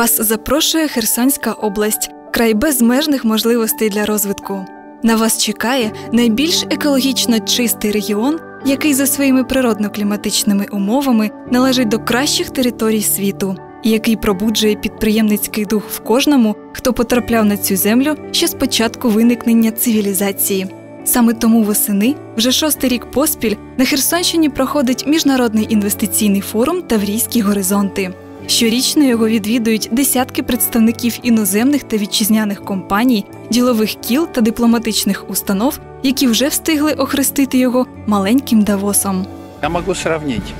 Вас запрошує Херсонська область, край безмежних можливостей для розвитку. На вас чекає найбільш екологічно чистий регіон, який за своїми природно-кліматичними умовами належить до кращих територій світу, і який пробуджує підприємницький дух в кожному, хто потрапляв на цю землю ще з початку виникнення цивілізації. Саме тому восени, вже шостий рік поспіль, на Херсонщині проходить міжнародний інвестиційний форум Таврійські горизонти. Щорічно його відвідують десятки представників іноземних та вітчизняних компаній, ділових кіл та дипломатичних установ, які вже встигли охрестити його маленьким Давосом. Я могу сравнить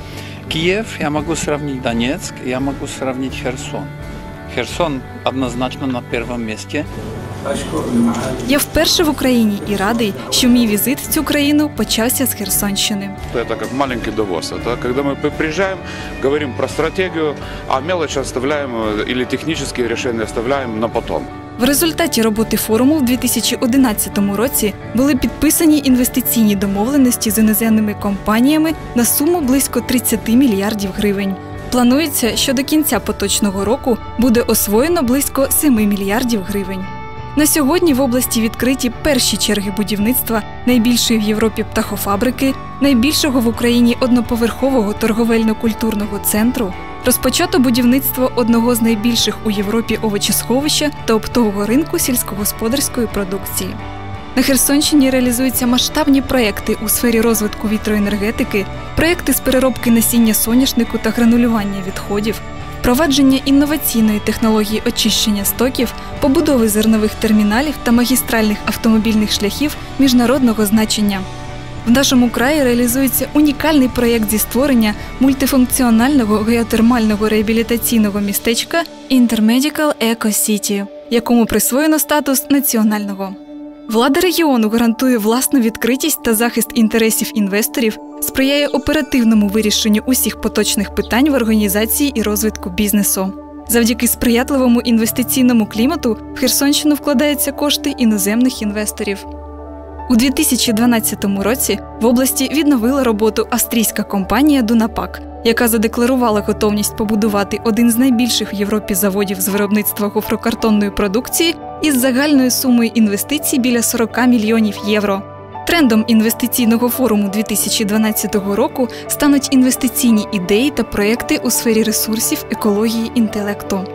Київ, я могу сравнить Донецьк, я могу сравнить Херсон. Херсон однозначно на первом месте. Я вперше в Україні і радий, що мій візит в цю країну почався з Херсонщини. Это как маленький довоз. Это когда мы приезжаем, говорим про стратегию, а мелочь оставляем э, или технические решения оставляем на потом. В результаті роботи форуму в 2011 році були підписані інвестиційні домовленості з іноземними компаніями на суму близько 30 мільярдів гривень. Планується, що до кінця поточного року буде освоєно близько 7 мільярдів гривень. На сьогодні в області відкриті перші черги будівництва найбільшої в Європі птахофабрики, найбільшого в Україні одноповерхового торговельно-культурного центру. Розпочато будівництво одного з найбільших у Європі овочесховища та оптового ринку сільськогосподарської продукції. На Херсонщині реалізуються масштабні проекти у сфері розвитку вітроенергетики, проекти з переробки насіння соняшнику та гранулювання відходів, впровадження інноваційної технології очищення стоків, побудови зернових терміналів та магістральних автомобільних шляхів міжнародного значення. В нашому краї реалізується унікальний проєкт зі створення мультифункціонального геотермального реабілітаційного містечка Intermedical Eco City, якому присвоєно статус національного. Влада регіону гарантує власну відкритість та захист інтересів інвесторів, сприяє оперативному вирішенню усіх поточних питань в організації і розвитку бізнесу. Завдяки сприятливому інвестиційному клімату в Херсонщину вкладаються кошти іноземних інвесторів. У 2012 році в області відновила роботу австрійська компанія Дунапак, яка задекларувала готовність побудувати один з найбільших в Європі заводів з виробництва гофрокартонної продукції із загальною сумою інвестицій біля 40 мільйонів євро. Трендом інвестиційного форуму 2012 року стануть інвестиційні ідеї та проекти у сфері ресурсів, екології, інтелекту.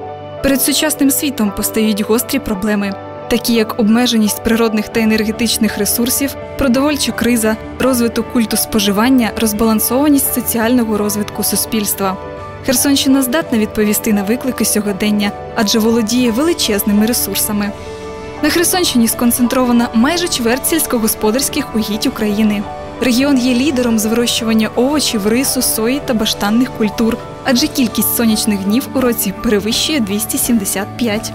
Перед сучасним світом постають гострі проблеми, такі як обмеженість природних та енергетичних ресурсів, продовольча криза, розвиток культу споживання, розбалансованість соціального розвитку суспільства. Херсонщина здатна відповісти на виклики сьогодення, адже володіє величезними ресурсами. На Херсонщині сконцентрована майже чверть сільськогосподарських угідь України. Регіон є лідером з вирощування овочів, рису, сої та баштанних культур, адже кількість сонячних днів у році перевищує 275.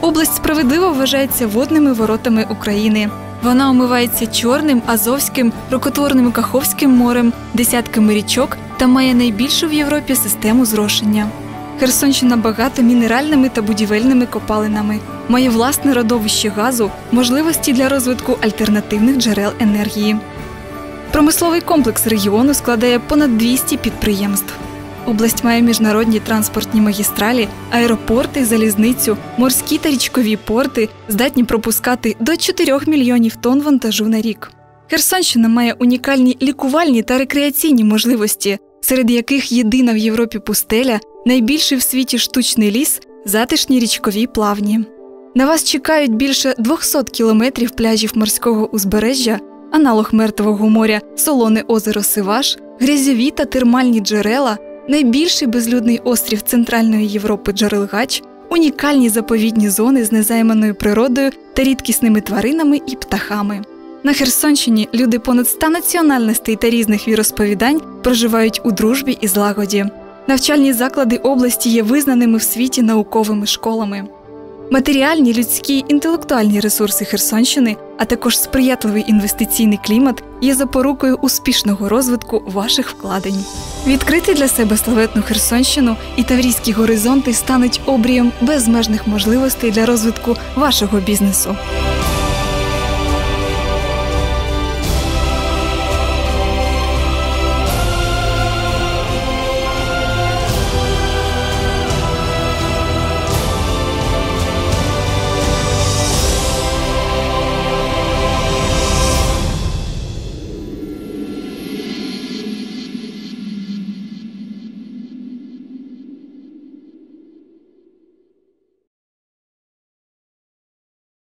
Область справедливо вважається водними воротами України. Вона омивається Чорним, Азовським, рукотворним Каховським морем, десятками річок та має найбільшу в Європі систему зрошення. Херсонщина багата мінеральними та будівельними копалинами, має власне родовище газу, можливості для розвитку альтернативних джерел енергії. Промисловий комплекс регіону складає понад 200 підприємств. Область має міжнародні транспортні магістралі, аеропорти, залізницю, морські та річкові порти, здатні пропускати до 4 мільйонів тонн вантажу на рік. Херсонщина має унікальні лікувальні та рекреаційні можливості, серед яких єдина в Європі пустеля, найбільший в світі штучний ліс, затишні річкові плавні. На вас чекають більше 200 кілометрів пляжів морського узбережжя, аналог мертвого моря, солоне озеро Сиваш, грязьові та термальні джерела, найбільший безлюдний острів Центральної Європи Джарилгач, унікальні заповідні зони з незайманою природою та рідкісними тваринами і птахами. На Херсонщині люди понад ста національностей та різних віросповідань проживають у дружбі і злагоді. Навчальні заклади області є визнаними в світі науковими школами. Матеріальні, людські, інтелектуальні ресурси Херсонщини, а також сприятливий інвестиційний клімат є запорукою успішного розвитку ваших вкладень. Відкрити для себе славетну Херсонщину і таврійські горизонти стануть обрієм безмежних можливостей для розвитку вашого бізнесу.